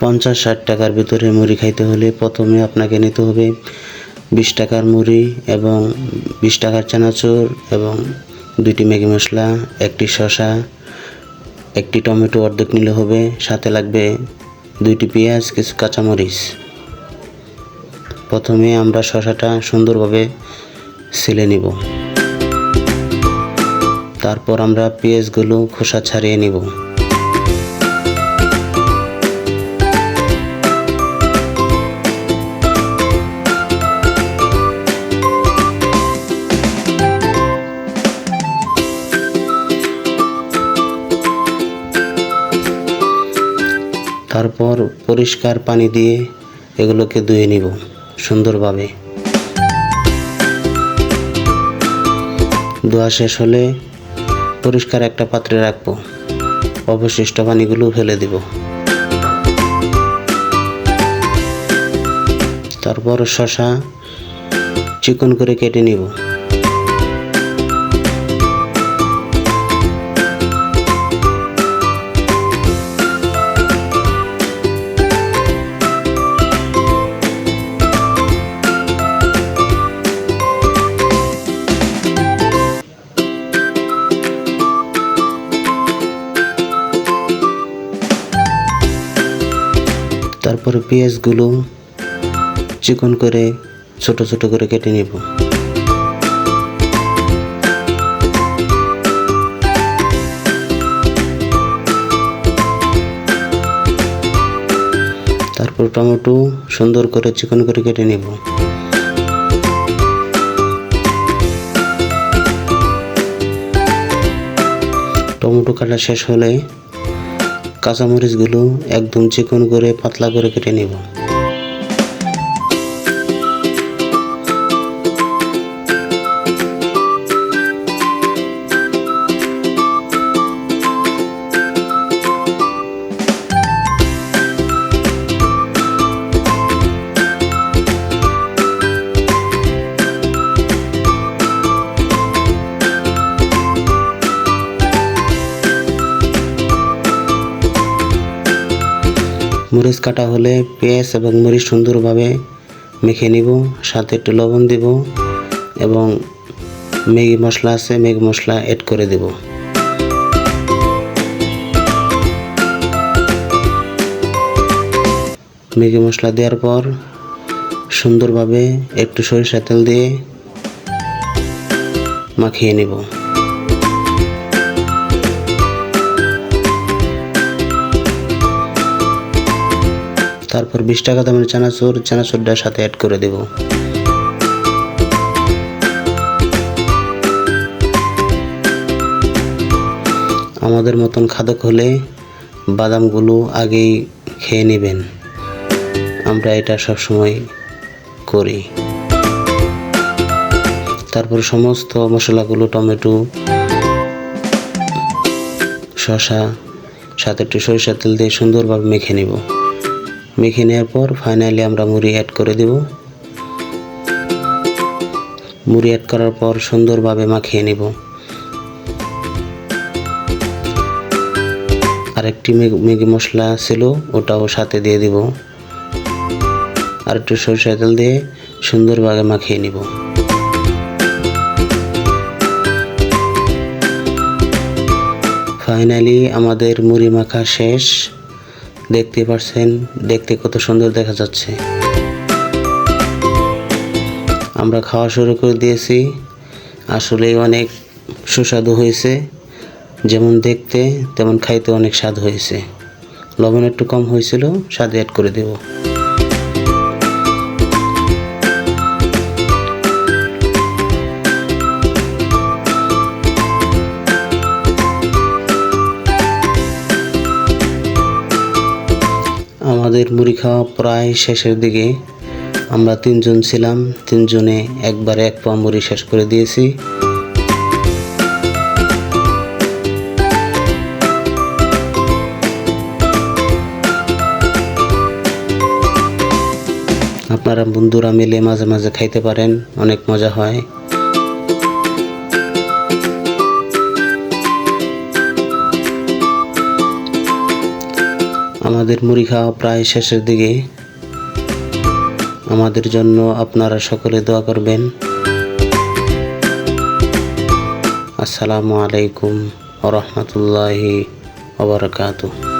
পঞ্চাশ ষাট টাকার ভিতরে মুড়ি খাইতে হলে প্রথমে আপনাকে নিতে হবে বিশ টাকার মুড়ি এবং বিশ টাকার চানাচুর এবং দুইটি ম্যাগি মশলা, একটি শসা, একটি টমেটো অর্ধেক নিলে হবে, সাথে লাগবে দুইটি পেঁয়াজ, কিছু কাঁচামরিচ। প্রথমে আমরা শসাটা সুন্দরভাবে ছিলে নিব। তারপর আমরা পেঁয়াজগুলো খোসা ছাড়িয়ে নিব। তারপর পরিষ্কার পানি দিয়ে এগুলোকে ধুয়ে নিব সুন্দরভাবে। ধোয়া শেষ হলে পরিষ্কার একটা পাত্রে রাখব। অবশিষ্ট পানিগুলো ফেলে দিব। তারপর শশা চিকন করে কেটে নিব। তারপর পেঁয়াজগুলো চিকন করে, ছোট ছোট করে কেটে নিব। তারপর টমেটো সুন্দর করে চিকন করে কেটে নিব। টমেটো কাটা শেষ হলে কাঁচামরিচগুলো একদম চিকন করে পাতলা করে কেটে নিব। মরিচ কাটা হলে পেঁয়াজ এবং মরিচ সুন্দরভাবে মেখে নিব, সাথে একটু লবণ দিব এবং ম্যাগি মশলা আছে, ম্যাগি মশলা অ্যাড করে দেব। ম্যাগি মশলা দেওয়ার পর সুন্দরভাবে একটু সরিষা তেল দিয়ে মাখিয়ে নেব। তারপর বিশ টাকা দামের চানাচুর চানাচুরটার সাথে অ্যাড করে দেব। আমাদের মতন খাদক হলে বাদামগুলো আগেই খেয়ে নেবেন। আমরা এটা সবসময় করি। তারপর সমস্ত মশলাগুলো, টমেটো, শসা, সাথে একটু সরিষার তেল দিয়ে সুন্দরভাবে মেখে নেব। মেখে নেওয়ার পর ফাইনালি আমরা মুড়ি অ্যাড করে দেব। মুড়ি অ্যাড করার পর সুন্দরভাবে মাখিয়ে নেব। আরেকটি ম্যাগি মশলা ছিল, ওটাও সাথে দিয়ে দিব। আর একটু সরষের তেল দিয়ে সুন্দরভাবে মাখিয়ে নিব। ফাইনালি আমাদের মুড়ি মাখা শেষ। দেখতে পারছেন, দেখতে কত সুন্দর দেখা যাচ্ছে। আমরা খাওয়া শুরু করে দিয়েছি। আসলে অনেক সুস্বাদু হয়েছে। যেমন দেখতে, তেমন খাইতে অনেক স্বাদ হয়েছে। লবণ একটু কম হয়েছিল, স্বাদ অ্যাড করে দেব। আমাদের মুড়ি খাওয়া প্রায় শেষের দিকে। আমরা তিনজন ছিলাম, তিনজনে একবারে এক পা মুড়ি শেষ করে দিয়েছি। আপনারা বন্ধুরা মিলে মাঝে মাঝে খাইতে পারেন, অনেক মজা হয়। আমাদের মুড়ি খাওয়া প্রায় শেষের দিকে। আমাদের জন্য আপনারা সকলে দোয়া করবেন। আসসালামু আলাইকুম রহমতুল্লাহি ওবরাকাতুহ।